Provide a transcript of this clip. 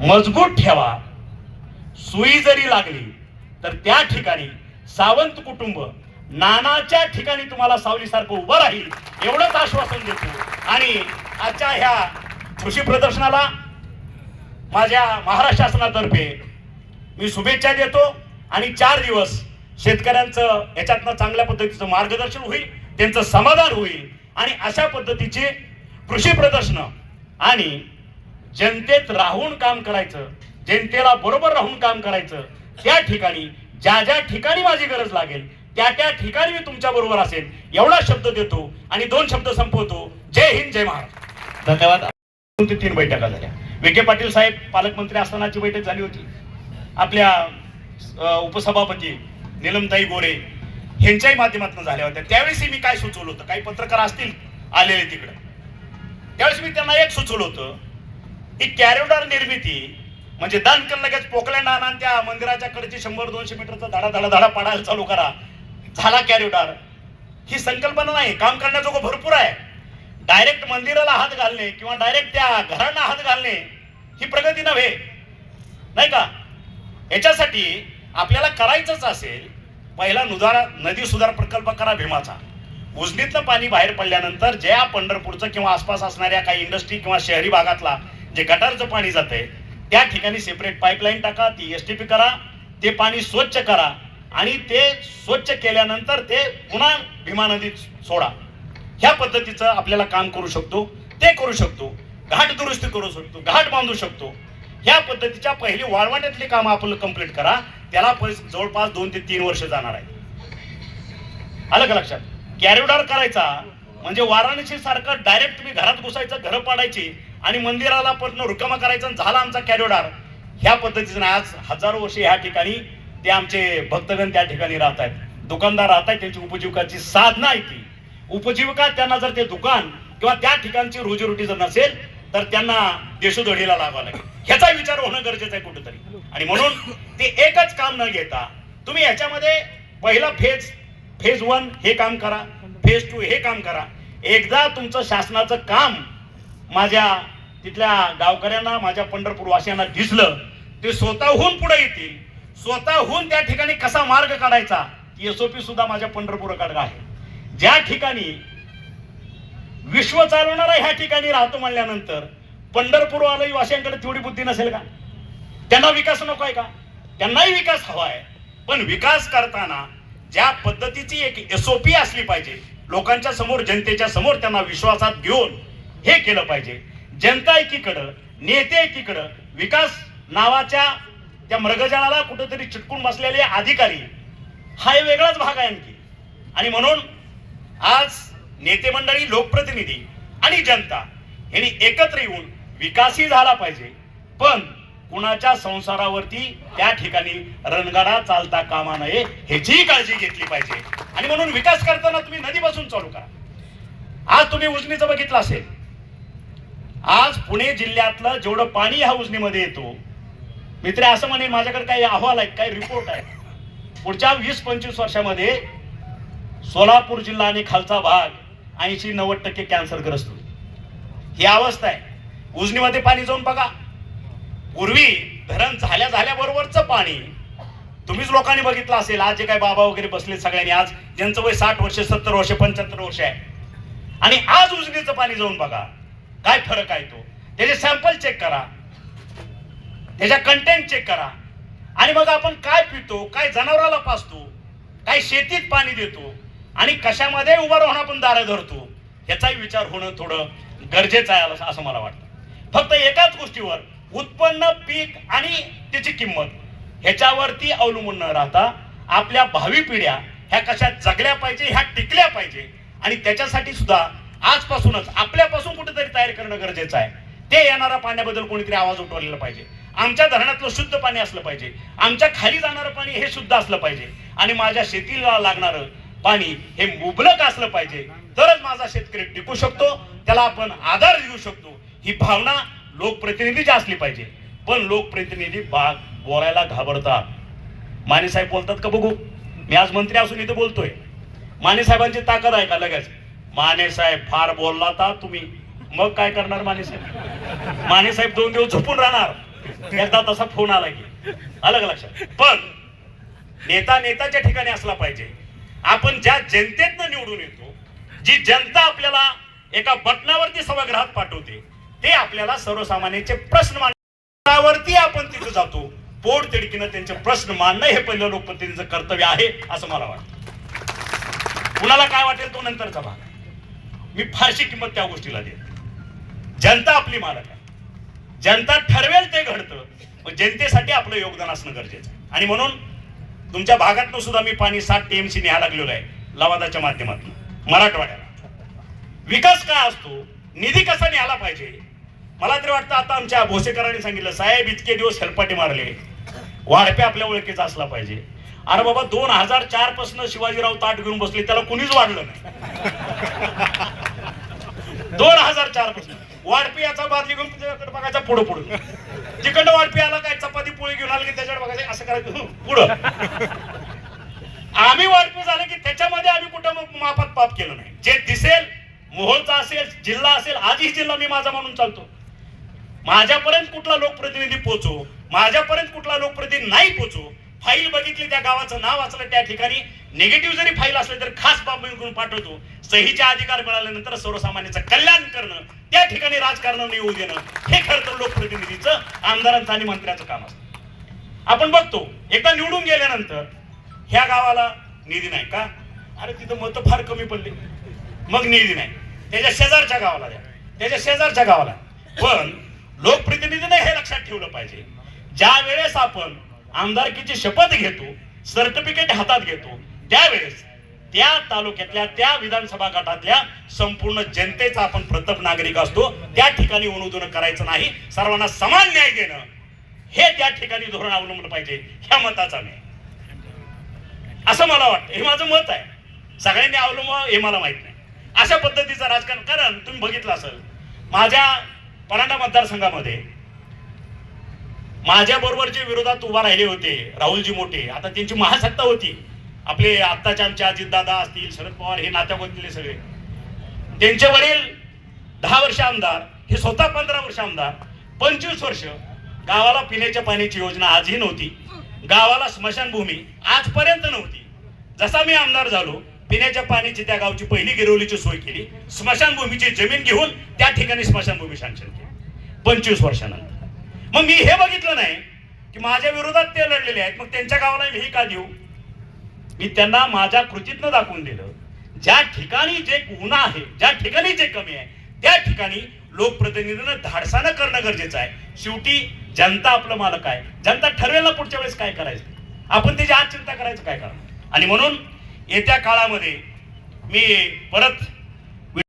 मजबूत ठेवा. सुई जरी लागली तर त्या ठिकाणी सावंत कुटुंब नानाच्या ठिकाणी तुम्हाला सावलीसारखं उभं राहील एवढंच आश्वासन देतो. आणि आजच्या ह्या कृषी प्रदर्शनाला माझ्या महाराष्ट्र शासनातर्फे मी शुभेच्छा देतो आणि चार दिवस शेतकऱ्यांचं याच्यातनं चांगल्या पद्धतीचं मार्गदर्शन होईल त्यांचं समाधान होईल. आणि अशा पद्धतीचे कृषी प्रदर्शन आणि जनतेत राहून काम करायचं जनतेला बरोबर राहून काम करायचं त्या ठिकाणी ज्या ज्या ठिकाणी माझी गरज लागेल त्या त्या ठिकाणी मी तुमच्या बरोबर असेल एवढा शब्द देतो आणि दोन शब्द संपवतो. जय हिंद जय महाराज धन्यवाद. ते तीन बैठका झाल्या. विखे पाटील साहेब पालकमंत्री असतानाची बैठक झाली होती. आपल्या उपसभापती निलमताई गोरे यांच्याही माध्यमातून झाल्या होत्या. त्यावेळेस मी काय सुचवलं होतं? काही पत्रकार असतील आलेले तिकडं. त्यावेळेस मी त्यांना एक सुचवलं होतं. ही कॅरिडॉर निर्मिती म्हणजे दानकन लगेच पोकल्या नाना त्या मंदिराच्या कडची शंभर दोनशे मीटरचा धाडा धडा धाडा पडायला चालू करा. झाला कॅरिडॉर ही संकल्पना नाही काम करण्याजोगं भरपूर आहे. डायरेक्ट मंदिराला हात घालणे किंवा डायरेक्ट त्या घरांना हात घालणे ही प्रगती नव्हे. नाही का? याच्यासाठी आपल्याला करायचंच असेल पहिला नुदारा नदी सुधार प्रकल्प करा भीमाचा. उजनीतलं पाणी बाहेर पडल्यानंतर ज्या पंढरपूरचं किंवा आसपास असणाऱ्या काही इंडस्ट्री किंवा शहरी भागातला जे गटारचं पाणी जातंय त्या ठिकाणी सेपरेट पाईपलाईन टाका ती एस टी पी करा ते पाणी स्वच्छ करा आणि ते स्वच्छ केल्यानंतर ते पुन्हा भीमा नदीत सोडा. ह्या पद्धतीचं आपल्याला काम करू शकतो ते करू शकतो घाट दुरुस्ती करू शकतो घाट बांधू शकतो. ह्या पद्धतीच्या पहिली वाळवंट्यातली कामं आपण कंप्लीट करा त्याला जवळपास दोन ते तीन वर्ष जाणार आहे आलं का लक्षात? कॅरिडॉर करायचा म्हणजे वाराणसी सारखं डायरेक्ट तुम्ही घरात घुसायचं घरं पाडायची आणि मंदिराला पण रुकामा करायचा झाला आमचा कॅरिडॉर ह्या पद्धतीचं आज हजारो वर्षे ह्या ठिकाणी ते आमचे भक्तगण त्या ठिकाणी राहत आहेत. दुकानदार राहत आहेत त्यांची उपजीविकाची साधना आहे ती. उपजीविका त्यांना जर ते दुकान किंवा त्या ठिकाणची रोजीरोटी जर नसेल तर त्यांना देशोधडीला लागावं लागेल. ह्याचा विचार होणं गरजेचं आहे कुठेतरी. आणि म्हणून ते एकच काम न घेता तुम्ही ह्याच्यामध्ये पहिला फेज फेज वन हे काम करा फेज टू हे काम करा. एकदा तुमचं शासनाचं काम माझ्या तिथल्या गावकऱ्यांना माझ्या पंढरपूर वाशियांना दिसलं ते स्वतःहून पुढे येतील. स्वतःहून त्या ठिकाणी कसा मार्ग काढायचा एसओपी सुद्धा माझ्या पंढरपूरकडे आहे. ज्या ठिकाणी विश्व चालवणारा ह्या ठिकाणी राहतो म्हणल्यानंतर पंढरपूर वाली वासियांकडे तेवढी बुद्धी नसेल का? त्यांना विकास नको आहे का? त्यांनाही विकास हवा आहे. पण विकास करताना ज्या पद्धतीची एक एसओपी असली पाहिजे लोकांच्या समोर जनतेच्या समोर त्यांना विश्वासात घेऊन हे केलं पाहिजे. जनता एकीकडं नेते एकीकडं विकास नावाच्या त्या मृगजळाला कुठेतरी चिटकून बसलेले अधिकारी हा एक वेगळाच भाग आहे आणखी. आणि म्हणून आज नेते मंडळी लोकप्रतिनिधी आणि जनता यांनी एकत्र येऊन विकासही झाला पाहिजे. पण कुणाच्या संसारावरती त्या ठिकाणी रणगाडा चालता कामा नये ह्याचीही काळजी घेतली पाहिजे. आणि म्हणून विकास करताना तुम्ही नदीपासून चालू करा. आज तुम्ही उजनीचं बघितलं असेल आज पुणे जिल्ह्यातलं जेवढं पाणी ह्या उजनीमध्ये येतो मित्र असं म्हणे माझ्याकडे काही अहवाल आहेत काही रिपोर्ट आहे पुढच्या वीस पंचवीस वर्षामध्ये सोलापूर जिल्हा आणि खालचा भाग ऐंशी नव्वद टक्के कॅन्सरग्रस्त होईल. ही अवस्था आहे. उजनीमध्ये पाणी जाऊन बघा. पूर्वी धरण झाल्या झाल्याबरोबरच पाणी. तुम्हीच लोकांनी बघितलं असेल आज जे काय बाबा वगैरे बसले सगळ्यांनी आज ज्यांचं वय साठ वर्ष सत्तर वर्ष पंच्याहत्तर वर्ष आहे. आणि आज उजनीचं पाणी जाऊन बघा. काय फरक आहे तो? त्याचे सॅम्पल चेक करा. त्याचा कंटेंट चेक करा. आणि मग आपण काय पितो काय जनावराला पाचतो काय शेतीत पाणी देतो आणि कशामध्ये उभं राहून आपण दारं धरतो ह्याचाही विचार होणं थोडं गरजेचं आहे असं मला वाटतं. फक्त एकाच गोष्टीवर उत्पन्न पीक आणि त्याची किंमत ह्याच्यावरती अवलंबून न राहता आपल्या भावी पिढ्या ह्या कशा जगल्या पाहिजे ह्या टिकल्या पाहिजे आणि त्याच्यासाठी सुद्धा आजपासूनच आपल्यापासून कुठेतरी तयार करणं गरजेचं आहे. ते येणाऱ्या पाण्याबद्दल कोणीतरी आवाज उठवलेला पाहिजे. आमच्या धरणातलं शुद्ध पाणी असलं पाहिजे. आमच्या खाली जाणारं पाणी हे शुद्ध असलं पाहिजे. आणि माझ्या शेतीला लागणारं पाणी हे मुबलक असलं पाहिजे. तरच माझा शेतकरी टिकू शकतो त्याला आपण आधार देऊ शकतो. ही भावना लोकप्रतिनिधीची असली पाहिजे. पण लोकप्रतिनिधी बाग बोलायला घाबरतात. माने साहेब बोलतात का बघू? मी आज मंत्री असून इथं बोलतोय. माने साहेबांची ताकद आहे का लगेच? माने साहेब फार बोलला तर तुम्ही. मग काय करणार माने साहेब? माने साहेब दोन दिवस झोपून राहणार. एकदा तसा फोन आला की. आलं का लक्षात? पण नेता नेताच्या ठिकाणी असला पाहिजे. आपण ज्या जनतेतनं निवडून येतो जी जनता आपल्याला एका बटनावरती सभागृहात पाठवते ते आपल्याला सर्वसामान्यांचे प्रश्न मांडण्यावरती आपण तिथे जातो. पोट तिडकीनं त्यांचे प्रश्न मांडणं हे पहिलं लोकप्रतिनिधीचं कर्तव्य आहे असं मला वाटतं. कुणाला काय वाटेल तो नंतरचा भाग. आहे. मी फारशी किंमत त्या गोष्टीला देत जनता आपली मालक आहे. जनता ठरवेल ते घडतं मग जनतेसाठी आपलं योगदान असणं गरजेचं आहे. आणि म्हणून तुमच्या भागातनं सुद्धा मी पाणी सात टी एम सी न्यायला लागलेलो आहे लवादाच्या माध्यमातून मराठवाड्याला. विकास काय असतो? निधी कसा न्यायला पाहिजे? मला तरी वाटतं आता आमच्या भोसेकरांनी सांगितलं साहेब इतके दिवस हेलपाटे मारले. वाढपे आपल्या ओळखीचा असला पाहिजे. अरे बाबा दोन हजार चारपासून शिवाजीराव ताट घेऊन बसले त्याला कुणीच वाढलं नाही. दोन हजार चारपासून. वाढपी याचा बादली घेऊन त्याच्याकडे बघायचा पुढं पुढं. तिकडं वाढपी आला काय चपाती पोळी घेऊन आला की त्याच्याकडे बघायचं असं करायचं पुढं. आम्ही वाढपी झाले की त्याच्यामध्ये आम्ही कुठं मापात पाप केलं नाही. जे दिसेल मोहोळचा असेल जिल्हा असेल आजही जिल्हा मी माझा म्हणून चालतो. माझ्यापर्यंत कुठला लोकप्रतिनिधी पोचो माझ्यापर्यंत कुठला लोकप्रतिनिधी नाही पोचो फाईल बघितली त्या गावाचं नाव वाचलं त्या ठिकाणी निगेटिव्ह जरी फाईल असले तर खास बाब मी करून पाठवतो. सहीचे अधिकार मिळाल्यानंतर सर्वसामान्यांचं कल्याण करणं त्या ठिकाणी राजकारण येऊ देणं हे खरं तर लोकप्रतिनिधीचं आमदारांचं आणि मंत्र्याचं काम असतं. आपण बघतो एकदा निवडून गेल्यानंतर ह्या गावाला निधी नाही का? अरे तिथं मतं फार कमी पडली. मग निधी नाही. त्याच्या शेजारच्या गावाला द्या. त्याच्या शेजारच्या गावाला. पण लोकप्रतिनिधीने हे लक्षात ठेवलं पाहिजे. ज्या वेळेस आपण आमदारकीची शपथ घेतो सर्टिफिकेट हातात घेतो त्यावेळेस त्या तालुक्यातल्या त्या विधानसभा गटातल्या संपूर्ण जनतेचा आपण प्रथम नागरिक असतो त्या ठिकाणी उणुदुणं करायचं नाही. सर्वांना समान न्याय देणं हे त्या ठिकाणी धोरण अवलंबलं पाहिजे ह्या मताचा मी असं मला वाटतं. हे माझं मत आहे. सगळ्यांनी अवलंब हे मला माहीत नाही. अशा पद्धतीचं राजकारण कारण तुम्ही बघितलं असेल माझ्या परांडा मतदारसंघामध्ये माझ्या बरोबर जे विरोधात उभा राहिले होते राहुलजी मोठे आता त्यांची महासत्ता होती. आपले आत्ताचे आमचे अजितदादा असतील शरद पवार हे नात्यागोतले सगळे. त्यांचे वडील दहा वर्ष आमदार हे स्वतः पंधरा वर्ष आमदार पंचवीस वर्ष गावाला पिण्याच्या पाण्याची योजना आजही नव्हती. गावाला स्मशानभूमी आजपर्यंत नव्हती. जसा मी आमदार झालो पिण्याच्या पाण्याची त्या गावची पहिली गिरवलीची सोय केली स्मशानभूमीची जमीन घेऊन त्या ठिकाणी स्मशानभूमी शांशन केली. पंचवीस वर्षानंतर. मग मी हे बघितलं नाही की माझ्या विरोधात ते लढलेले आहेत मग त्यांच्या गावाला मी हे का देऊ? मी त्यांना माझ्या कृतीतनं दाखवून दिलं. ज्या ठिकाणी जे गुन्हा आहे ज्या ठिकाणी जे कमी आहे त्या ठिकाणी लोकप्रतिनिधीनं धाडसानं करणं गरजेचं आहे. शेवटी जनता आपलं मालक आहे. जनता ठरवेल ना पुढच्या वेळेस काय करायचं? आपण त्याची आज चिंता करायचं काय करणार? आणि म्हणून येत्या काळामध्ये मी परत